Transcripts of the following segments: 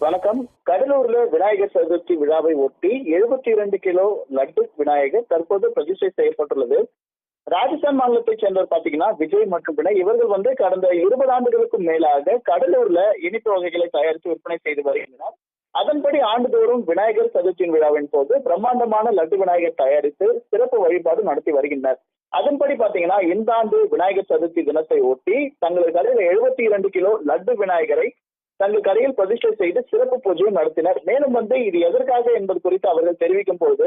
வணக்கம். கடலூர்ல விநாயகர் சதுர்த்தி விழாவை ஒட்டி எழுபத்தி இரண்டு கிலோ லட்டு விநாயகர் தற்போது பிரதிஷ்டை செய்யப்பட்டுள்ளது. ராஜஸ்தான் மாநிலத்தை சேர்ந்தவர் பாத்தீங்கன்னா விஜய் மற்றும் வினய். இவர்கள் வந்து கடந்த இருபது ஆண்டுகளுக்கும் மேலாக கடலூர்ல இனிப்பு வகைகளை தயாரித்து விற்பனை செய்து வருகின்றனர். அதன்படி ஆண்டுதோறும் விநாயகர் சதுர்த்தியின் விழாவின் போது பிரம்மாண்டமான லட்டு விநாயகர் தயாரித்து சிறப்பு வழிபாடு நடத்தி வருகின்றனர். அதன்படி பாத்தீங்கன்னா இந்த ஆண்டு விநாயகர் சதுர்த்தி தினத்தை ஒட்டி தங்களது கடையில் எழுபத்தி இரண்டு கிலோ லட்டு விநாயகரை தங்கள் கடையில் பிரதிஷ்டை செய்து சிறப்பு பூஜையும் நடத்தினர். மேலும் வந்து இது எதற்காக என்பது குறித்து அவர்கள் தெரிவிக்கும் போது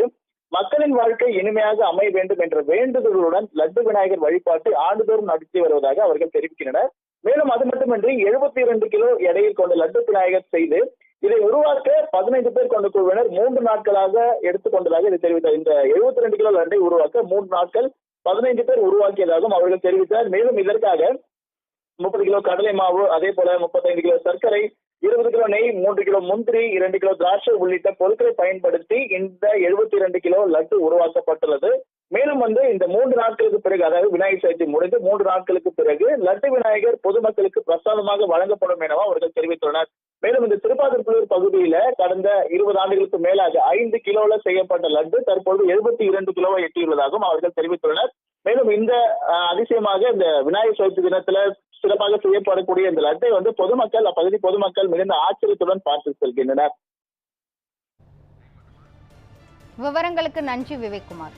மக்களின் வாழ்க்கை இனிமையாக அமைய வேண்டும் என்ற வேண்டுதலுடன் லட்டு விநாயகர் வழிபாட்டை ஆண்டுதோறும் நடத்தி வருவதாக அவர்கள் தெரிவிக்கின்றனர். மேலும் அது மட்டுமின்றி எழுபத்தி இரண்டு கிலோ எடையில் கொண்ட லட்டு விநாயகர் செய்து இதை உருவாக்க பதினைந்து பேர் கொண்ட குழுவினர் மூன்று நாட்களாக எடுத்துக்கொண்டதாக இதை தெரிவித்தார். இந்த எழுபத்தி ரெண்டு கிலோ லட்டை உருவாக்க மூன்று நாட்கள் பதினைந்து பேர் உருவாக்கியதாகவும் அவர்கள் தெரிவித்தார். மேலும் இதற்காக முப்பது கிலோ கடலை மாவு அதே போல முப்பத்தைந்து கிலோ சர்க்கரை இருபது கிலோ நெய் மூன்று கிலோ முந்திரி இரண்டு கிலோ திராட்சை உள்ளிட்ட பொருட்களை பயன்படுத்தி இந்த எழுபத்தி இரண்டு கிலோ லட்டு உருவாக்கப்பட்டுள்ளது. மேலும் வந்து இந்த மூன்று நாட்களுக்கு பிறகு அதாவது விநாயகர் சதுர்த்தி முடிந்து மூன்று நாட்களுக்கு பிறகு லட்டு விநாயகர் பொதுமக்களுக்கு பிரசாதமாக வழங்கப்படும் எனவும் அவர்கள் தெரிவித்துள்ளனர். மேலும் இந்த திருப்பாதிர்புலூர் பகுதியில கடந்த இருபது ஆண்டுகளுக்கு மேலாக ஐந்து கிலோல செய்யப்பட்ட லட்டு தற்போது எழுபத்தி இரண்டு கிலோவை எட்டியுள்ளதாகவும் அவர்கள் தெரிவித்துள்ளனர். மேலும் இந்த அதிசயமாக இந்த விநாயகர் சதுர்த்தி தினத்துல சிறப்பாக செய்யப்படக்கூடிய இந்த லட்டை வந்து பொதுமக்கள் அப்பகுதி பொதுமக்கள் மிகுந்த ஆச்சரியத்துடன் பார்த்து செல்கின்றனர். விவரங்களுக்கு நன்றி விவேக்குமார்